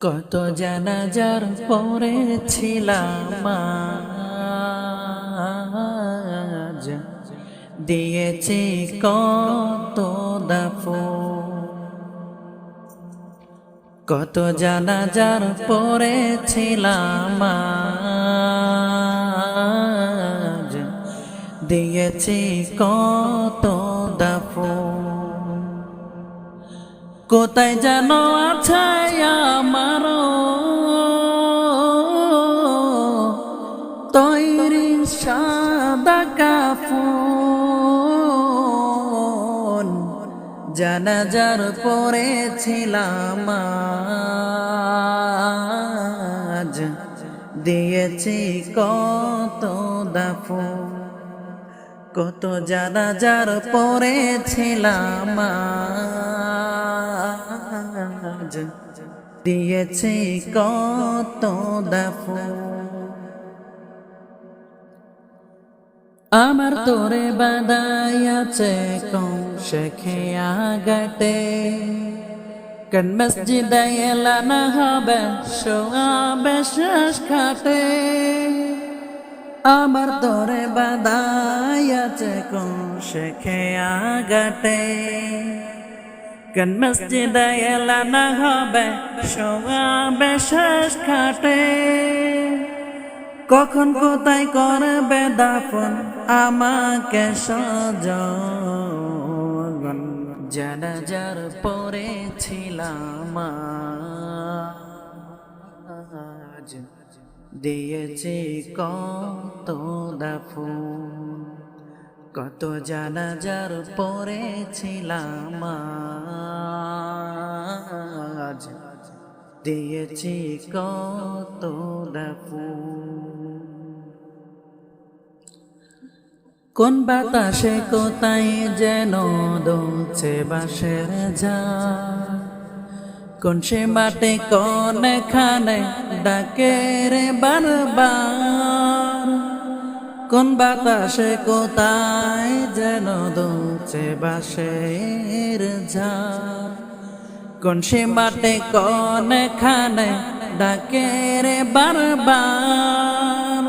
কত জানাজার পড়েছিলাম আজ। দিয়েছি কত দাফো কত জানাজার পড়েছিলাম আজ। দিয়েছি কত দাফো কোথায় যেন আছে কাফন জানাজার পরেছিলাম আজ। দিয়েছি কত দাফন। কত জানাজার পরেছিলাম আজ। দিয়েছি কত দাফো আমার তোরে বাদাই আছে কম শেখেয়া গাটে কন মসজিদে এলানা হবে শোয়াবে শেষ খাটে। আমার তোরে বাদাই আছে কম শেখেয়া গাটে কন মসজিদে এলানা হবে শোয়াবে শেষ খাটে। কখন কোথায় করবে দাফন? আমাকে সজন। জানাজার পরেছিলাম আজ, দিয়েছি কত দাফন। কত জানাজার পরেছিলাম আজ দিয়েছি কত দাফন কোন বাতাসে কোথায় যেন দোলছে বাসের যা কোন সে মাঠে কোন খানে ডাকে রে বারবার। কোন বাতাসে কোথায় যেন দোলছে বাসের যা কোন সে মাঠে কোন খানে ডাকে রে বারবার?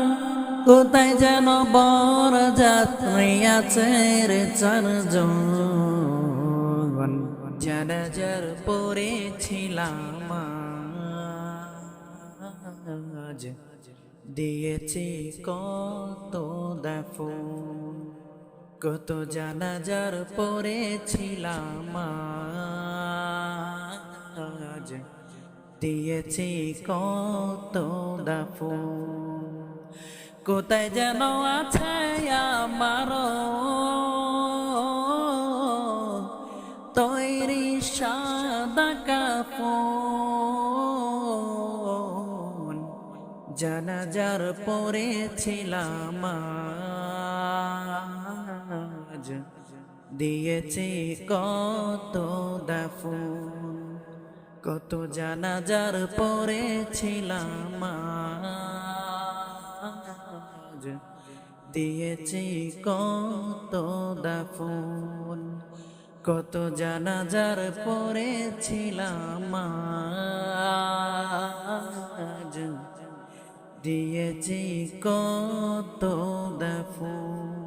কোথায় যেন বর যাত্রী আছে রে চারজন? জানাজার পড়েছিলাম আজ। দিয়েছি কত দাফন কত জানাজার পড়েছিলাম দিয়েছি কত দাফন কোথায় যেন আছে আমার তৈরি সাদা কাপন জানাজার পরেছিলাম আজ। দিয়েছি কত দাফন। কত জানাজার পরেছিলাম আজ। দিয়েছি কত দাফন কত জানাজার পরেছিলাম আজ। দিয়েছি কত দাফন।